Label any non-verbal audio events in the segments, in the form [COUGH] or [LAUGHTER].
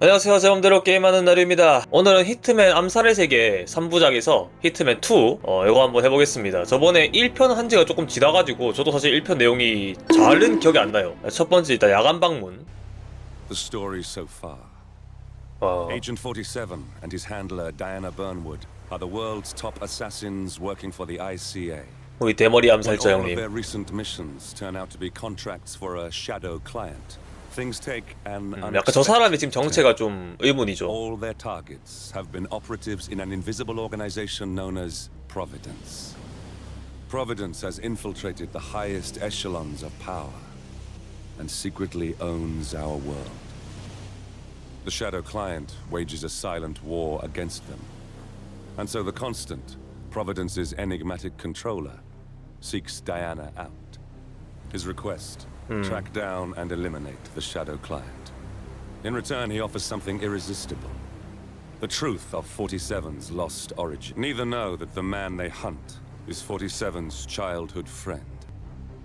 안녕하세요 제맘대로 게임하는 날입니다 오늘은 히트맨 암살의 세계 3부작에서 히트맨 2 어, 이거 한번 해보겠습니다 저번에 1편 한 지가 조금 지나가지고 저도 사실 1편 내용이 잘은 기억이 안 나요 첫 번째 일단 야간 방문 The story so far. 어, Agent 47 and his handler Diana Burnwood are the world's top assassins working for the ICA. 우리 대머리 암살자 all of their 형님 recent missions turn out to be contracts for a shadow client, things take an 음, 약간 저 사람이 지금 unexpected 정체가 좀 의문이죠 All their targets have been operatives in an invisible organization known as Providence. Providence has infiltrated the highest echelons of power and secretly owns our world. The Shadow Client wages a silent war against them. And so the Constant, Providence's enigmatic controller, seeks Diana out. His request track down and eliminate the Shadow Client. In return, he offers something irresistible. The truth of 47's lost origin. Neither know that the man they hunt is 47's childhood friend.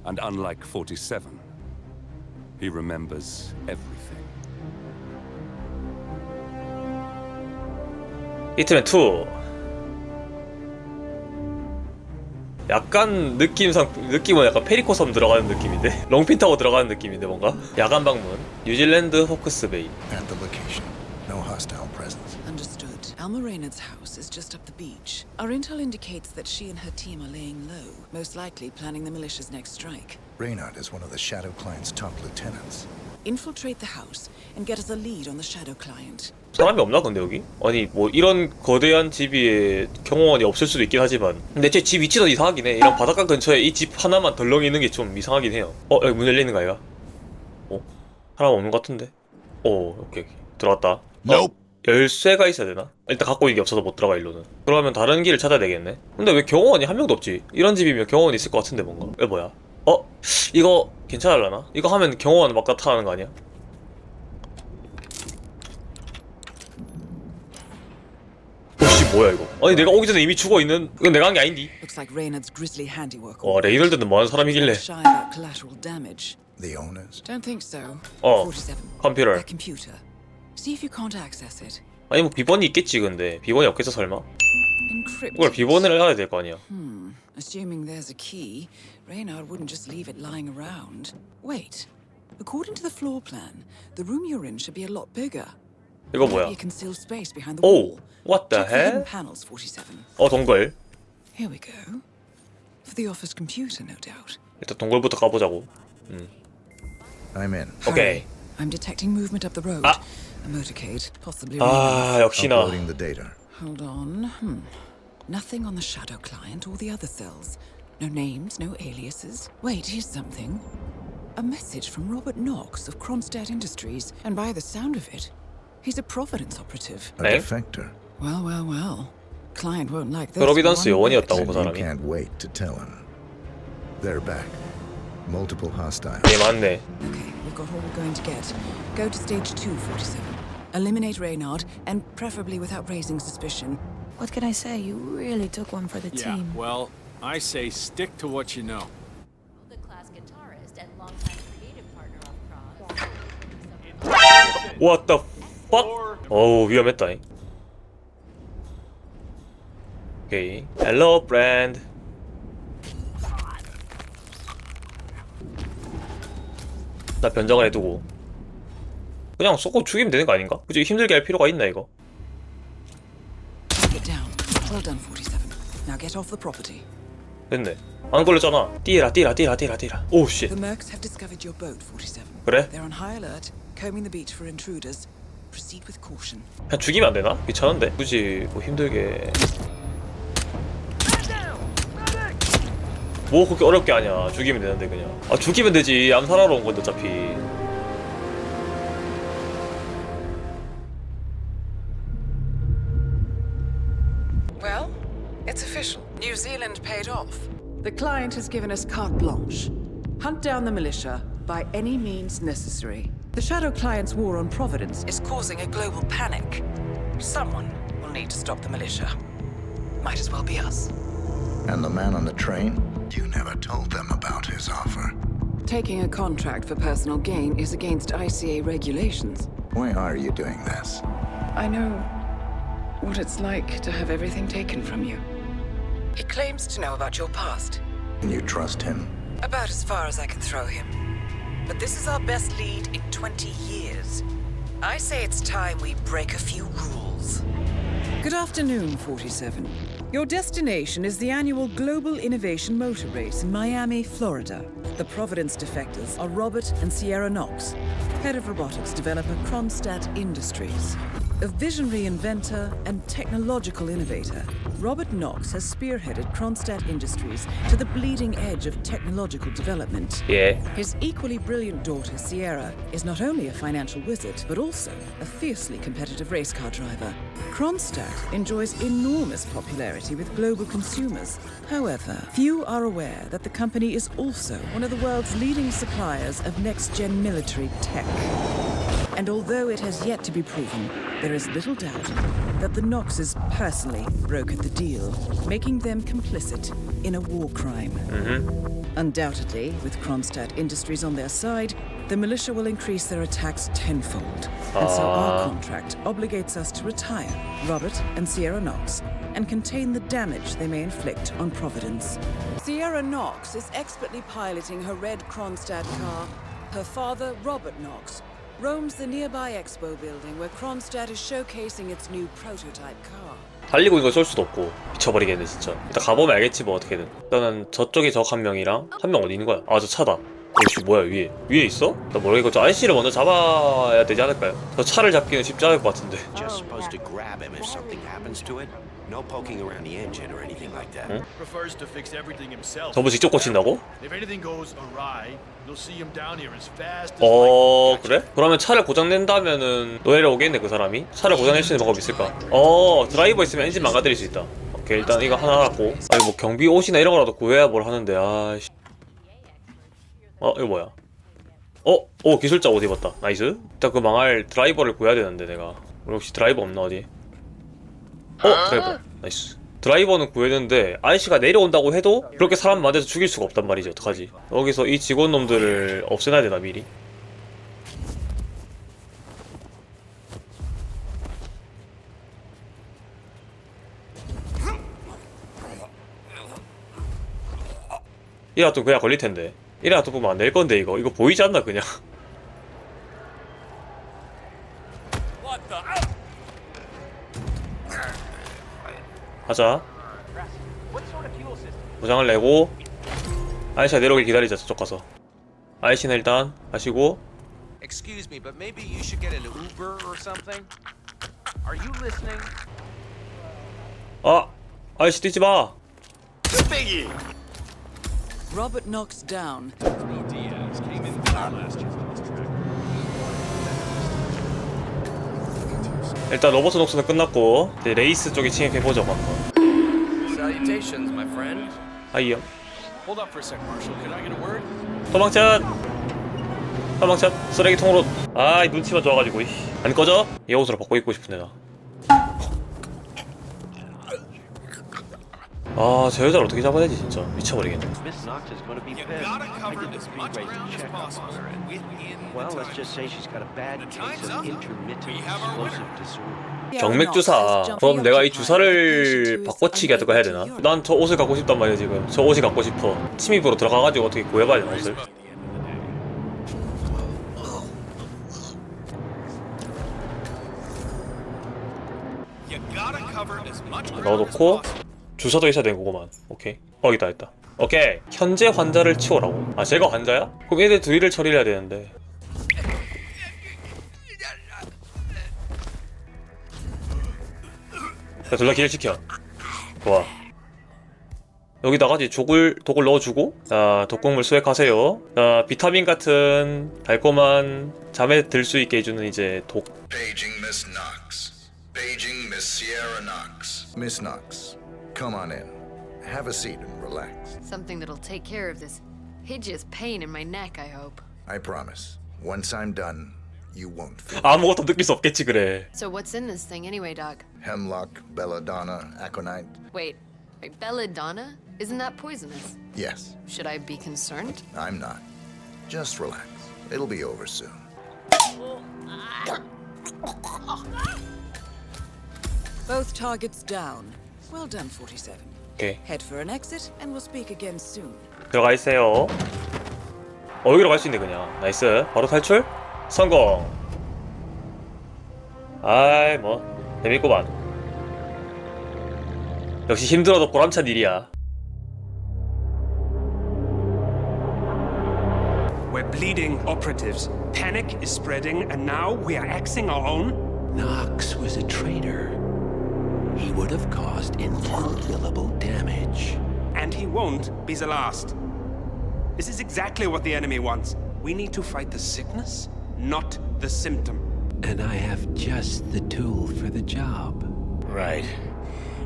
And unlike 47, he remembers everything. 히트맨 2 약간 느낌상 느낌은 약간 페리코 섬 들어가는 느낌인데 롱핀 타고 들어가는 느낌인데 뭔가 야간 방문 뉴질랜드 호크스베이 At the location. No hostile presence. Understood. Alma Reynard's house is just up the beach. Our intel indicates that she and her team are laying low, most likely planning the militia's next strike. Reynard is one of the Shadow Client's top lieutenants. Infiltrate the house and get us a lead on the Shadow Client. 사람이 없나 근데 여기? 아니 뭐 이런 거대한 집이 경호원이 없을 수도 있긴 하지만 근데 제 집 위치도 이상하긴 해 이런 바닷가 근처에 이 집 하나만 덜렁이 있는 게 좀 이상하긴 해요 어 여기 문 열리는 거 아이가? 어? 사람 없는 것 같은데? 어 오케이 오케이 들어왔다 어? 열쇠가 있어야 되나? 일단 갖고 있는 게 없어서 못 들어가 일로는 그러면 다른 길을 찾아야 되겠네 근데 왜 경호원이 한 명도 없지? 이런 집이면 경호원이 있을 것 같은데 뭔가 왜 뭐야? 어? 이거 괜찮을라나? 이거 하면 경호원 막 나타나는 거 아니야? 혹시 뭐야 이거? 아니 내가 오기 전에 이미 죽어 있는 이건 내가 한 게 아닌디? Looks like Reynard's grisly handiwork. 와 레이놀드는 뭐하는 사람이길래? Shy about collateral damage. The owners? Don't think so. Oh, 47. computer. Their computer. See if you can't access it. 아니 뭐 비번이 있겠지 근데 비번이 없겠어 설마? It. 비번을 해야 될 거 아니야? Hmm. Assuming there's a key, Reynard wouldn't just leave it lying around. Wait. According to the floor plan, the room you're in should be a lot bigger. 이거 뭐야? be a concealed space behind the 오, wall. what the Check the hidden hell? panels, 47. 어 동굴. Here we go. For the office computer, no doubt. 일단 동굴부터 가보자고. I'm in. 오케이. Hurry. I'm detecting movement up the road. Ah. A motorcade, possibly. 아 역시나. Uploading the data. Hold on. Hmm. Nothing on the shadow client or the other cells. No names, no aliases. Wait, here's something. A message from Robert Knox of Kronstadt Industries, and by the sound of it, he's a Providence operative. A 네? defector. Well, well, well. Client won't like this. 프로비던스 one bit. 요원이었다고 그 And you 사람이. can't wait to tell him. They're back. Multiple hostiles. 네 맞네. Okay, we've got all we're going to get. Go to stage 247. Eliminate Reynard, and preferably without raising suspicion. What can I say? You really took one for the Yeah, team. well, I say stick to what you know. the class guitarist and longtime creative partner of Krog. What the fuck? 어우 위험했다. 잉. 오케이. Hello, friend. 나 변장을 해두고 그냥 쏘고 죽이면 되는 거 아닌가? 굳이 힘들게 할 필요가 있나 이거? Take it down. Well done, 47. Now get off the property. 됐네. 안 걸렸잖아. 뛰라 뛰라 뛰라 뛰라 뛰라. 오 씨. The Mercs have discovered your boat, 47. 그래? 그냥 죽이면 안 되나? 귀찮은데. 굳이 뭐 힘들게. 뭐 그렇게 어렵게 하냐. 죽이면 되는데 그냥. 아 죽이면 되지. 암살하러 온 건데 어차피. The client has given us carte blanche. Hunt down the militia by any means necessary. The Shadow Client's war on Providence is causing a global panic. Someone will need to stop the militia. Might as well be us. And the man on the train? You never told them about his offer. Taking a contract for personal gain is against ICA regulations. Why are you doing this? I know what it's like to have everything taken from you. He claims to know about your past. Can you trust him? About as far as I can throw him. But this is our best lead in 20 years. I say it's time we break a few rules. Good afternoon, 47. Your destination is the annual Global Innovation Motor Race in Miami, Florida. The Providence defectors are Robert and Sierra Knox, head of robotics developer Kronstadt Industries. A visionary inventor and technological innovator, Robert Knox has spearheaded Kronstadt Industries to the bleeding edge of technological development. 예. His equally brilliant daughter, Sierra, is not only a financial wizard, but also a fiercely competitive race car driver. Kronstadt enjoys enormous popularity with global consumers. However, few are aware that the company is also one of the world's leading suppliers of next gen military tech. And although it has yet to be proven, there is little doubt that the Knoxes personally brokered the deal, making them complicit in a war crime. Mm-hmm. Undoubtedly, with Kronstadt Industries on their side, the militia will increase their attacks tenfold. And so our contract obligates us to retire Robert and Sierra Knox and contain the damage they may inflict on Providence. Sierra Knox is expertly piloting her red Kronstadt car. Her father, Robert Knox, roams the nearby expo building where Kronstadt is showcasing its new prototype car. 달리고 이거 쏠 수도 없고 미쳐버리겠네 진짜 일단 가보면 알겠지 뭐 어떻게든 일단은 저쪽에 적 한 명이랑 한 명 어디 있는 거야? 아 저 차다 어씨 뭐야 위에 위에 있어? 나 모르겠고 저 아저씨를 먼저 잡아야 되지 않을까요? 저 차를 잡기는 쉽지 않을 것 같은데 Just supposed to grab him if something happens to it. No poking around the engine or anything like that. Prefers to fix everything himself. 저분 직접 고친다고? If anything goes awry, you'll see him down here as fast as 어 lightning. 그래? 그러면 차를 고장낸다면은 노예로 오겠네 그 사람이? 차를 고장낼 수 있는 방법이 있을까? 어 드라이버 있으면 엔진 망가뜨릴 수 있다 오케이 일단 이거 하나 알았고 아니 뭐 경비 옷이나 이런 거라도 구해야 뭘 하는데 아씨 어 이거 뭐야? 어? 오 기술자 옷 입었다. 나이스. 일단 그 망할 드라이버를 구해야 되는데 내가. 우리 혹시 드라이버 없나 어디? 어 드라이버. 나이스. 드라이버는 구했는데 아저씨가 내려온다고 해도 그렇게 사람 만들어서 죽일 수가 없단 말이지 어떡하지? 여기서 이 직원 놈들을 없애놔야 되나 미리? 이라도 그냥 걸릴 텐데 이라도 보면 안 될 건데 이거 이거 보이지 않나 그냥 하자 보장을 내고 아저씨가 내려오길 기다리자 저쪽 가서 아저씨는 일단 마시고 Excuse me, but maybe you should get an Uber or something? Are you listening? 아 아저씨 뛰지 마 Robert Knox down. Diaz came in better last year for this track. 일단 로버트 녹스는 끝났고 이제 레이스 쪽에 침입해보자고 한번 Salutations, my friend. 하이요 Hold up for a sec, Marshall. Can I get a word? 도망쳐 도망쳐 쓰레기통으로 아이 눈치만 좋아가지고 이씨. 안 꺼져? 이 옷으로 바꿔 입고 싶은데 나 아, 저 여자를 어떻게 잡아야 되지, 진짜. 미쳐버리겠네. Miss Knox is going to be pissed. I did the speed rating check on her, and well, let's just say she's got a bad case of intermittent explosive disorder. 경맥 주사. 그럼 내가 이 주사를 바꿔치기 하든가 해야 되나? 난 저 옷을 갖고 싶단 말이야, 지금. 저 옷이 갖고 싶어. 침입으로 들어가가지고 어떻게 구해봐야 되나, 옷을. 넣어놓고 주사도 있어야 되는 거구만. 오케이. 어 있다 있다. 오케이. 현재 환자를 치워라고? 아 제가 환자야? 그럼 얘들 둘이를 처리를 해야 되는데. 자 둘 다 기절시켜. 좋아. 여기다가지 족을 독을 넣어주고 자 독극물 수액하세요. 자 비타민 같은 달콤한 잠에 들 수 있게 해주는 이제 독. Paging Miss Knox. Paging Miss come on in. Have a seat and relax. Something that'll take care of this hideous pain in my neck, I hope. I promise. Once I'm done, you won't feel [LAUGHS] 아무것도 느낄 수 없겠지 그래 So what's in this thing anyway, Doc? hemlock, belladonna, aconite. Wait, wait, belladonna? Isn't that poisonous? Yes, Should I be concerned? I'm not. Just relax. It'll be over soon. Both targets down. Well done, 47. 오케이 Head for an exit, and we'll speak again soon. 들어가 있어요 어 여기로 갈 수 있네 그냥 나이스 바로 탈출 성공 아이 뭐 재밌구만 역시 힘들어도 보람찬 일이야 We're bleeding operatives. Panic is spreading, and now we are axing our own? Knox was a traitor. He would have caused incalculable damage. And he won't be the last. This is exactly what the enemy wants. We need to fight the sickness, not the symptom. And I have just the tool for the job. Right.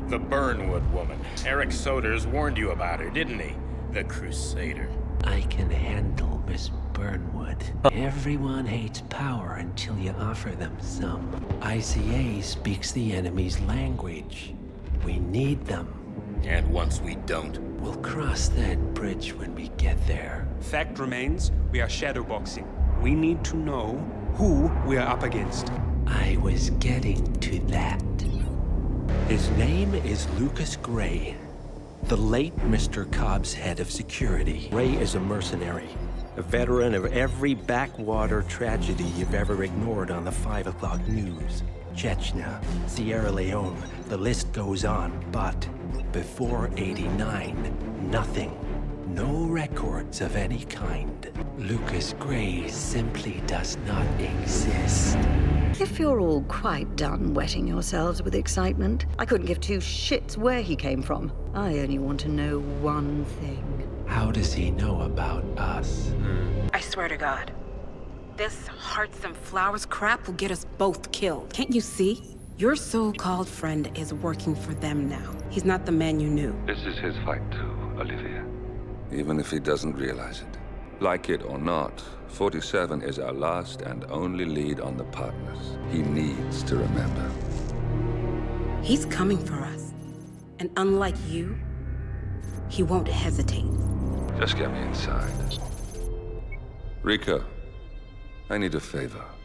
The Burnwood woman. Eric Soders warned you about her, didn't he? The Crusader. I can handle Miss Burnwood. Everyone hates power until you offer them some. ICA speaks the enemy's language. We need them. And once we don't, We'll cross that bridge when we get there. Fact remains, we are shadowboxing. We need to know who we are up against. I was getting to that. His name is Lucas Gray, the late Mr. Cobb's head of security. Gray is a mercenary, a veteran of every backwater tragedy you've ever ignored on the 5 o'clock news. Chechnya, Sierra Leone, the list goes on. But before 89, nothing. No records of any kind. Lucas Gray simply does not exist. If you're all quite done wetting yourselves with excitement, I couldn't give two shits where he came from. I only want to know one thing. How does he know about swear to God. This hearts and flowers crap will get us both killed. Can't you see? Your so-called friend is working for them now. He's not the man you knew. This is his fight too, Olivia. Even if he doesn't realize it. Like it or not, 47 is our last and only lead on the partners. He needs to remember. He's coming for us. And unlike you, he won't hesitate. Just get me inside. Rico, I need a favor.